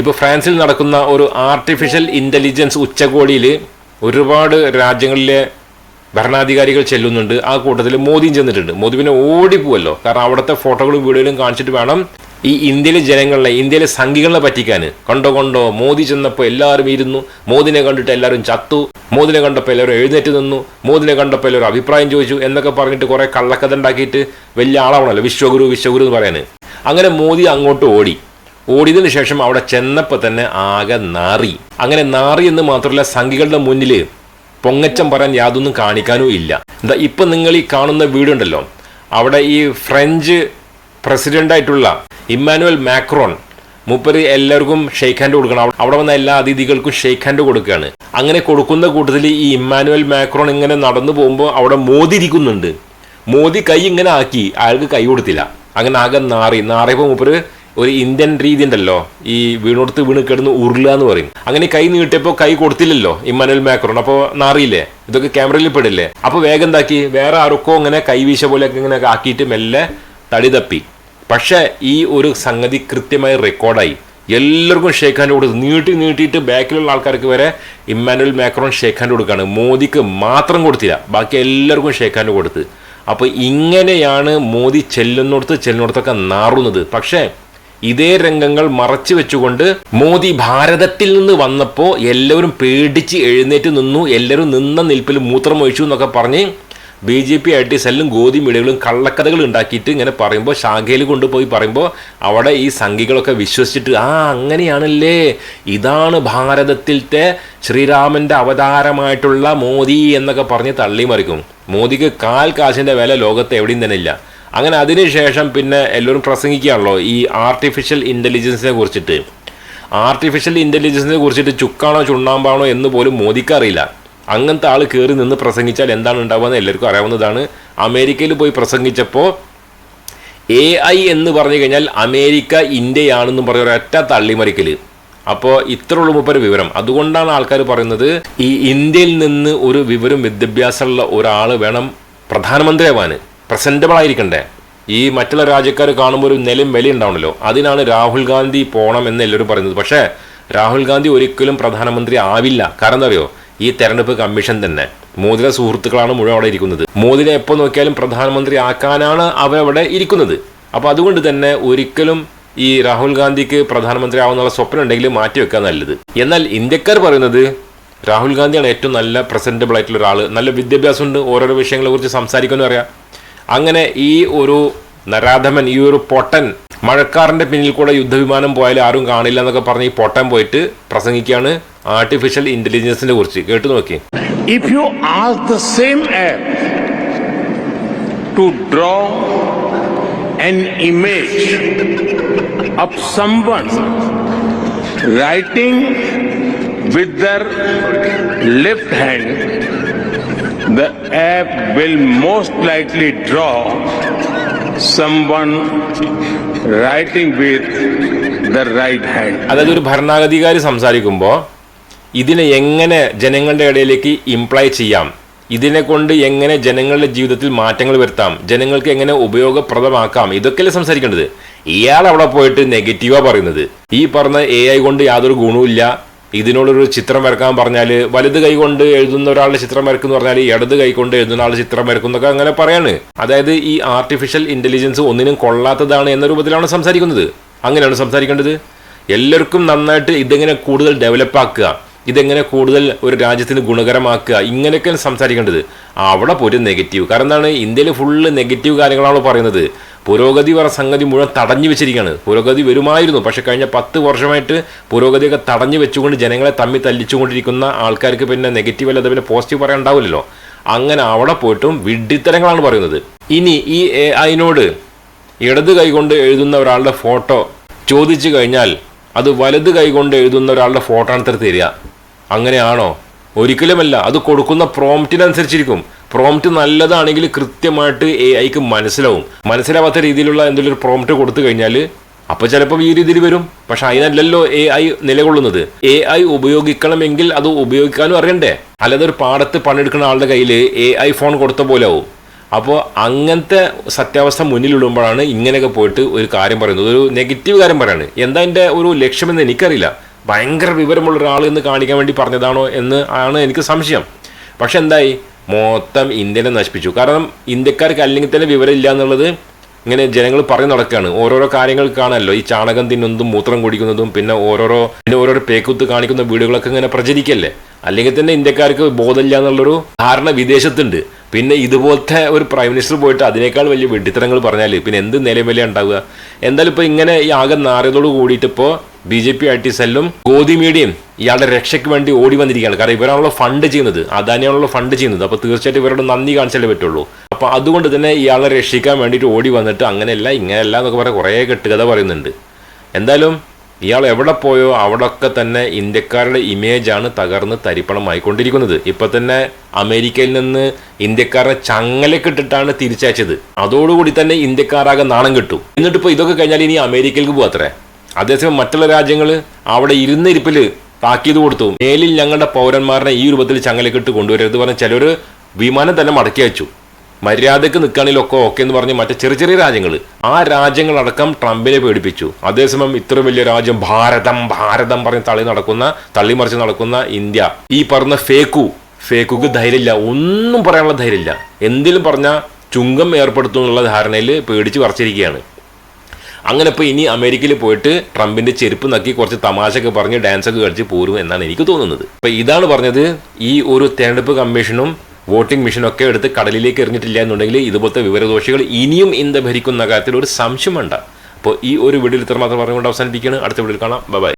ഇപ്പോൾ ഫ്രാൻസിൽ നടക്കുന്ന ഒരു ആർട്ടിഫിഷ്യൽ ഇന്റലിജൻസ് ഉച്ചകോടിയിൽ ഒരുപാട് രാജ്യങ്ങളിലെ ഭരണാധികാരികൾ ചെല്ലുന്നുണ്ട്. ആ കൂട്ടത്തിൽ മോദിയും ചെന്നിട്ടുണ്ട്. മോദി പിന്നെ ഓടിപ്പോവല്ലോ കാരണം അവിടുത്തെ ഫോട്ടോകളും വീഡിയോയിലും കാണിച്ചിട്ട് വേണം ഈ ഇന്ത്യയിലെ ജനങ്ങളെ ഇന്ത്യയിലെ സംഘികളെ പറ്റിക്കാൻ കണ്ടോ കണ്ടോ മോദി ചെന്നപ്പോൾ എല്ലാവരും ഇരുന്നു. മോദിനെ കണ്ടിട്ട് എല്ലാവരും ചത്തു. മോദിനെ കണ്ടപ്പോൾ എല്ലാവരും എഴുന്നേറ്റ് നിന്നു. മോദിനെ കണ്ടപ്പോൾ എല്ലാവരും അഭിപ്രായം ചോദിച്ചു എന്നൊക്കെ പറഞ്ഞിട്ട് കുറെ കള്ളക്കഥ ഉണ്ടാക്കിയിട്ട് വലിയ ആളാവണല്ലോ. വിശ്വഗുരു വിശ്വഗുരു എന്ന് പറയാന് അങ്ങനെ മോദി അങ്ങോട്ട് ഓടി. ഓടിയതിനു ശേഷം അവിടെ ചെന്നപ്പോൾ തന്നെ ആകെ നാറി. അങ്ങനെ നാറി എന്ന് മാത്രമല്ല സംഘികളുടെ മുന്നിൽ പൊങ്ങച്ചം പറയാൻ യാതൊന്നും കാണിക്കാനും ഇല്ല. എന്താ ഇപ്പം നിങ്ങൾ ഈ കാണുന്ന വീടുണ്ടല്ലോ. അവിടെ ഈ ഫ്രഞ്ച് പ്രസിഡന്റായിട്ടുള്ള ഇമ്മാനുവൽ മാക്രോൺ മൂപ്പര് എല്ലാവർക്കും ഷെയ്ക്ക് ഹാൻഡ് കൊടുക്കണം. അവിടെ വന്ന എല്ലാ അതിഥികൾക്കും ഷെയ്ക്ക് ഹാൻഡ് കൊടുക്കുകയാണ്. അങ്ങനെ കൊടുക്കുന്ന കൂട്ടത്തിൽ ഈ ഇമ്മാനുവൽ മാക്രോൺ ഇങ്ങനെ നടന്നു പോകുമ്പോൾ അവിടെ മോദി ഇരിക്കുന്നുണ്ട്. മോദി കൈ ഇങ്ങനെ ആക്കി. അയാൾക്ക് കൈ കൊടുത്തില്ല. അങ്ങനെ ആകെ നാറി. നാറിയപ്പോൾ മൂപ്പര് ഒരു ഇന്ത്യൻ രീതി ഉണ്ടല്ലോ. ഈ വീണോടുത്ത് വീണ് കിടന്ന് ഉരുളുക എന്ന് പറയും. അങ്ങനെ കൈ നീട്ടിയപ്പോൾ കൈ കൊടുത്തില്ലല്ലോ ഇമ്മാനുവൽ മാക്രോൺ. അപ്പോൾ നാറിയില്ലേ? ഇതൊക്കെ ക്യാമറയിൽ പെടില്ലേ? അപ്പോൾ വേഗം എന്താക്കി? വേറെ ആർക്കോ ഇങ്ങനെ കൈവീശ പോലെയൊക്കെ ഇങ്ങനെ ആക്കിയിട്ട് മെല്ലെ തടി തപ്പി. പക്ഷേ ഈ ഒരു സംഗതി കൃത്യമായി റെക്കോർഡായി. എല്ലാവർക്കും ഷേക്ക് ഹാൻഡ് കൊടുത്തു. നീട്ടി നീട്ടിയിട്ട് ബാക്കിലുള്ള ആൾക്കാർക്ക് വരെ ഇമ്മാനുവൽ മാക്രോൺ ഷേക്ക് ഹാൻഡ് കൊടുക്കുകയാണ്. മോദിക്ക് മാത്രം കൊടുത്തില്ല. ബാക്കി എല്ലാവർക്കും ഷേക്ക് ഹാൻഡ് കൊടുത്ത്. അപ്പോൾ ഇങ്ങനെയാണ് മോദി ചെല്ലുന്നിടത്ത് ചെല്ലുന്നിടത്തൊക്കെ നാറുന്നത്. പക്ഷേ ഇതേ രംഗങ്ങൾ മറച്ചു വെച്ചുകൊണ്ട് മോദി ഭാരതത്തിൽ നിന്ന് വന്നപ്പോൾ എല്ലാവരും പേടിച്ച് എഴുന്നേറ്റ് നിന്നു എല്ലാവരും നിന്ന നിൽപ്പിൽ മൂത്രമൊഴിച്ചു എന്നൊക്കെ പറഞ്ഞ് B J P I T സെല്ലും ഗോതി മീഡിയകളും കള്ളക്കഥകൾ ഉണ്ടാക്കിയിട്ട് ഇങ്ങനെ പറയുമ്പോൾ ശാഖയിൽ കൊണ്ടുപോയി പറയുമ്പോൾ അവിടെ ഈ സംഘികളൊക്കെ വിശ്വസിച്ചിട്ട് ആ അങ്ങനെയാണല്ലേ. ഇതാണ് ഭാരതത്തിലത്തെ ശ്രീരാമന്റെ അവതാരമായിട്ടുള്ള മോദി എന്നൊക്കെ പറഞ്ഞ് തള്ളി മറിക്കും മോദിക്ക് കാൽ കാശിന്റെ വില ലോകത്ത് എവിടെയും തന്നെ ഇല്ല. അങ്ങനെ അതിനുശേഷം പിന്നെ എല്ലാവരും പ്രസംഗിക്കുകയാണല്ലോ ഈ ആർട്ടിഫിഷ്യൽ ഇന്റലിജൻസിനെ കുറിച്ചിട്ട്. ആർട്ടിഫിഷ്യൽ ഇന്റലിജൻസിനെ കുറിച്ചിട്ട് ചുക്കാണോ ചുണ്ണാമ്പാണോ എന്ന് പോലും മോദിക്ക് അങ്ങനത്തെ ആൾ കയറി നിന്ന് പ്രസംഗിച്ചാൽ എന്താണ് ഉണ്ടാവുക എല്ലാവർക്കും അറിയാവുന്നതാണ്. അമേരിക്കയിൽ പോയി പ്രസംഗിച്ചപ്പോൾ എ ഐ എന്ന് പറഞ്ഞു കഴിഞ്ഞാൽ അമേരിക്ക ഇന്ത്യയാണെന്നും പറഞ്ഞ ഒരൊറ്റ തള്ളിമറിക്കൽ അപ്പോൾ ഇത്രയുള്ള ഒരു വിവരം. അതുകൊണ്ടാണ് ആൾക്കാർ പറയുന്നത് ഈ ഇന്ത്യയിൽ നിന്ന് ഒരു വിവരം വിദ്യാഭ്യാസമുള്ള ഒരാൾ വേണം പ്രധാനമന്ത്രിയാവാൻ പ്രസന്റബിൾ ആയിരിക്കണ്ടേ? ഈ മറ്റുള്ള രാജ്യക്കാർ കാണുമ്പോൾ ഒരു നിലയും വില ഉണ്ടാവണല്ലോ അതിനാണ് രാഹുൽ ഗാന്ധി പോകണം എന്ന് എല്ലാവരും പറയുന്നത്. പക്ഷേ രാഹുൽ ഗാന്ധി ഒരിക്കലും പ്രധാനമന്ത്രി ആവില്ല. കാരണം എന്താ അറിയോ ഈ തെരഞ്ഞെടുപ്പ് കമ്മീഷൻ തന്നെ. മോദിയുടെ സുഹൃത്തുക്കളാണ് മുഴുവൻ അവിടെ ഇരിക്കുന്നത്. മോദിനെ എപ്പോൾ നോക്കിയാലും പ്രധാനമന്ത്രി ആക്കാനാണ് അവരവിടെ ഇരിക്കുന്നത്. അപ്പോൾ അതുകൊണ്ട് തന്നെ ഒരിക്കലും ഈ രാഹുൽ ഗാന്ധിക്ക് പ്രധാനമന്ത്രി ആവുന്നുള്ള സ്വപ്നം ഉണ്ടെങ്കിൽ മാറ്റി മാറ്റിവെക്കാൻ നല്ലത്. എന്നാൽ ഇന്ത്യക്കാർ പറയുന്നത് രാഹുൽ ഗാന്ധിയാണ് ഏറ്റവും നല്ല പ്രസന്റബിൾ ആയിട്ടുള്ള ഒരാൾ നല്ല വിദ്യാഭ്യാസമുണ്ട്. ഓരോരോ വിഷയങ്ങളെ കുറിച്ച് സംസാരിക്കാനും അറിയാം അങ്ങനെ ഈ ഒരു നരാധമൻ ഈ ഒരു പൊട്ടൻ മഴക്കാറിന്റെ പിന്നിൽ കൂടെ യുദ്ധവിമാനം പോയാലും ആരും കാണില്ല എന്നൊക്കെ പറഞ്ഞ് ഈ പൊട്ടൻ പോയിട്ട് പ്രസംഗിക്കുകയാണ് ആർട്ടിഫിഷ്യൽ ഇന്റലിജൻസിനെ കുറിച്ച്. കേട്ടു നോക്കി. If you are the same app to draw an image of someone writing with their left hand, the app will most likely draw someone writing with the right hand. അതായത് ഒരു ഭരണാധികാരി സംസാരിക്കുമ്പോൾ ഇതിനെ എങ്ങനെ ജനങ്ങളുടെ ഇടയിലേക്ക് ഇംപ്ലൈ ചെയ്യാം? ഇതിനെ കൊണ്ട് എങ്ങനെ ജനങ്ങളുടെ ജീവിതത്തിൽ മാറ്റങ്ങൾ വരുത്താം? ജനങ്ങൾക്ക് എങ്ങനെ ഉപയോഗപ്രദമാക്കാം? ഇതൊക്കെയല്ലേ സംസാരിക്കേണ്ടത്. ഇയാൾ അവിടെ പോയിട്ട് നെഗറ്റീവാണ് പറയുന്നത്. ഈ പറഞ്ഞ എ ഐ കൊണ്ട് യാതൊരു ഗുണവുമില്ല. ഇതിനോടൊരു ചിത്രം വരക്കാൻ പറഞ്ഞാൽ വലത് കൈ കൊണ്ട് എഴുതുന്ന ഒരാളുടെ ചിത്രം വരക്കുന്നു പറഞ്ഞാൽ ഇടത് കൈ കൊണ്ട് എഴുതുന്ന ആളുടെ ചിത്രം വരക്കും എന്നൊക്കെ അങ്ങനെ പറയാണ്. അതായത് ഈ ആർട്ടിഫിഷ്യൽ ഇന്റലിജൻസ് ഒന്നിനും കൊള്ളാത്തതാണ് എന്ന രൂപത്തിലാണ് സംസാരിക്കുന്നത്. അങ്ങനെയാണ് സംസാരിക്കേണ്ടത്. എല്ലാവർക്കും നന്നായിട്ട് ഇതെങ്ങനെ കൂടുതൽ ഡെവലപ്പാക്കുക ഇതെങ്ങനെ കൂടുതൽ ഒരു രാജ്യത്തിന് ഗുണകരമാക്കുക ഇങ്ങനെയൊക്കെയാണ് സംസാരിക്കേണ്ടത്. അവിടെ പോയിട്ട് നെഗറ്റീവ് കാരണം എന്താണ്? ഇന്ത്യയിൽ ഫുള്ള് നെഗറ്റീവ് കാര്യങ്ങളാണ് പറയുന്നത്. പുരോഗതി പറഞ്ഞ സംഗതി മുഴുവൻ തടഞ്ഞു വെച്ചിരിക്കുകയാണ്. പുരോഗതി വരുമായിരുന്നു. പക്ഷേ കഴിഞ്ഞ പത്ത് വർഷമായിട്ട് പുരോഗതിയൊക്കെ തടഞ്ഞു വെച്ചുകൊണ്ട് ജനങ്ങളെ തമ്മിൽ തല്ലിച്ചുകൊണ്ടിരിക്കുന്ന ആൾക്കാർക്ക് പിന്നെ നെഗറ്റീവ് അല്ലാതെ പിന്നെ പോസിറ്റീവ് പറയാൻ ഉണ്ടാവില്ലല്ലോ. അങ്ങനെ അവിടെ പോയിട്ടും വിഡ്ഢിത്തരങ്ങളാണ് പറയുന്നത്. ഇനി ഈ എ ഐനോട് ഇടത് കൈകൊണ്ട് എഴുതുന്ന ഒരാളുടെ ഫോട്ടോ ചോദിച്ചു കഴിഞ്ഞാൽ അത് വലത് കൈകൊണ്ട് എഴുതുന്ന ഒരാളുടെ ഫോട്ടോ ആണ് തരിക അങ്ങനെയാണോ? ഒരിക്കലുമല്ല. അത് കൊടുക്കുന്ന പ്രോംപ്റ്റിനനുസരിച്ചിരിക്കും പ്രോംപ്റ്റ് നല്ലതാണെങ്കിൽ കൃത്യമായിട്ട് എ ഐക്ക് മനസ്സിലാവും. മനസ്സിലാവാത്ത രീതിയിലുള്ള എന്തെങ്കിലും ഒരു പ്രോംപ്റ്റ് കൊടുത്തു കഴിഞ്ഞാൽ അപ്പൊ ചിലപ്പോൾ ഈ രീതിയിൽ വരും. പക്ഷെ അതിനല്ലല്ലോ എ ഐ നിലകൊള്ളുന്നത്. എ ഐ ഉപയോഗിക്കണമെങ്കിൽ അത് ഉപയോഗിക്കാനും അറിയണ്ടേ? അല്ലാതെ ഒരു പാടത്ത് പണിയെടുക്കുന്ന ആളുടെ കയ്യിൽ എ ഐ ഫോൺ കൊടുത്ത പോലെ ആവും. അപ്പോൾ അങ്ങനത്തെ സത്യാവസ്ഥ മുന്നിലിടുമ്പോഴാണ് ഇങ്ങനെയൊക്കെ പോയിട്ട് ഒരു കാര്യം പറയുന്നത്. ഒരു നെഗറ്റീവ് കാര്യം പറയാണ്. എന്താ എന്റെ ഒരു ലക്ഷ്യമെന്ന് എനിക്കറിയില്ല. ഭയങ്കര വിവരമുള്ള ഒരാൾ എന്ന് കാണിക്കാൻ വേണ്ടി പറഞ്ഞതാണോ എന്ന് ആണ് എനിക്ക് സംശയം. പക്ഷെ എന്തായി? മൊത്തം ഇന്ത്യനെ നശിപ്പിച്ചു. കാരണം ഇന്ത്യക്കാർക്ക് അല്ലെങ്കിൽ തന്നെ വിവരമില്ല എന്നുള്ളത് ഇങ്ങനെ ജനങ്ങൾ പറഞ്ഞു നടക്കുകയാണ് ഓരോരോ കാര്യങ്ങൾ കാണാമല്ലോ ഈ ചാണകം തിന്നുന്നതും മൂത്രം കുടിക്കുന്നതും പിന്നെ ഓരോരോ പിന്നെ ഓരോരോ പേക്കുത്ത് കാണിക്കുന്ന വീടുകളൊക്കെ ഇങ്ങനെ പ്രചരിക്കല്ലേ? അല്ലെങ്കിൽ തന്നെ ഇന്ത്യക്കാർക്ക് ബോധമില്ല എന്നുള്ളൊരു ധാരണ വിദേശത്തുണ്ട്. പിന്നെ ഇതുപോലത്തെ ഒരു പ്രൈം മിനിസ്റ്റർ പോയിട്ട് അതിനേക്കാൾ വലിയ വെട്ടിത്തരങ്ങൾ പറഞ്ഞാൽ പിന്നെ എന്ത് നിലവില ഉണ്ടാവുക? എന്തായാലും ഇപ്പോൾ ഇങ്ങനെ ഈ ആകെ നാറിയതോട് കൂടിയിട്ട് ഇപ്പോൾ B J P I T സെല്ലും ഗോതി മീഡിയയും ഇയാളുടെ രക്ഷയ്ക്ക് വേണ്ടി ഓടി വന്നിരിക്കുകയാണ്. കാരണം ഇവരാണല്ലോ ഫണ്ട് ചെയ്യുന്നത്. അദാനിയാണല്ലോ ഫണ്ട് ചെയ്യുന്നത്. അപ്പോൾ തീർച്ചയായിട്ടും ഇവരോട് നന്ദി കാണിച്ചാലേ പറ്റുള്ളൂ. അപ്പോൾ അതുകൊണ്ട് തന്നെ ഇയാളെ രക്ഷിക്കാൻ വേണ്ടിയിട്ട് ഓടി വന്നിട്ട് അങ്ങനെയല്ല ഇങ്ങനെയല്ല എന്നൊക്കെ പറയാൻ കുറേ കെട്ടുകഥ പറയുന്നുണ്ട്. എന്തായാലും ഇയാൾ എവിടെ പോയോ അവിടൊക്കെ തന്നെ ഇന്ത്യക്കാരുടെ ഇമേജാണ് തകർന്ന് തരിപ്പണമായിക്കൊണ്ടിരിക്കുന്നത്. ഇപ്പൊ തന്നെ അമേരിക്കയിൽ നിന്ന് ഇന്ത്യക്കാരെ ചങ്ങലക്കിട്ടിട്ടാണ് തിരിച്ചയച്ചത്. അതോടുകൂടി തന്നെ ഇന്ത്യക്കാരാകെ നാണം കിട്ടും. എന്നിട്ട് ഇപ്പോൾ ഇതൊക്കെ കഴിഞ്ഞാൽ ഇനി അമേരിക്കയിലേക്ക് പോകാത്രേ അതേസമയം മറ്റുള്ള രാജ്യങ്ങൾ അവിടെ ഇരുന്നിരിപ്പിൽ താക്കീത് കൊടുത്തു. മേലിൽ ഞങ്ങളുടെ പൗരന്മാരെ ഈ രൂപത്തിൽ ചങ്ങലക്കിട്ട് കൊണ്ടുവരരുത് പറഞ്ഞ ചിലർ വിമാനം തന്നെ മടക്കി അയച്ചു. മര്യാദയ്ക്ക് നിൽക്കുകയാണെങ്കിലൊക്കെ ഓക്കെ എന്ന് പറഞ്ഞ് മറ്റേ ചെറിയ ചെറിയ രാജ്യങ്ങൾ ആ രാജ്യങ്ങളടക്കം ട്രംപിനെ പേടിപ്പിച്ചു. അതേസമയം ഇത്ര വലിയ രാജ്യം ഭാരതം ഭാരതം പറഞ്ഞ് തള്ളി നടക്കുന്ന തള്ളിമറിച്ച് നടക്കുന്ന ഇന്ത്യ. ഈ പറഞ്ഞ ഫേക്കു ഫേക്കുക്ക് ധൈര്യമില്ല. ഒന്നും പറയാനുള്ള ധൈര്യമില്ല. എന്തിലും പറഞ്ഞാൽ ചുങ്കം ഏർപ്പെടുത്തും എന്നുള്ള ധാരണയിൽ പേടിച്ച് വറച്ചിരിക്കുകയാണ് അങ്ങനെ ഇപ്പോൾ ഇനി അമേരിക്കയിൽ പോയിട്ട് ട്രംപിന്റെ ചെരുപ്പ് നക്കി കുറച്ച് തമാശയൊക്കെ പറഞ്ഞ് ഡാൻസ് ഒക്കെ കളിച്ച് പോരും എന്നാണ് എനിക്ക് തോന്നുന്നത്. അപ്പോൾ ഇതാണ് പറഞ്ഞത് ഈ ഒരു തെരഞ്ഞെടുപ്പ് കമ്മീഷനും വോട്ടിംഗ് മെഷീനൊക്കെ എടുത്ത് കടലിലേക്ക് എറിഞ്ഞിട്ടില്ല എന്നുണ്ടെങ്കിൽ ഇതുപോലത്തെ വിവരദോഷികൾ ഇനിയും ഇന്ത്യ ഭരിക്കുന്ന കാര്യത്തിൽ ഒരു സംശയം ഉണ്ട് അപ്പോൾ ഈ ഒരു വീഡിയോയിൽ ഇത്രമാത്രം പറഞ്ഞുകൊണ്ട് അവസാനിപ്പിക്കുകയാണ്. അടുത്ത വീഡിയോയിൽ കാണാം. ബൈ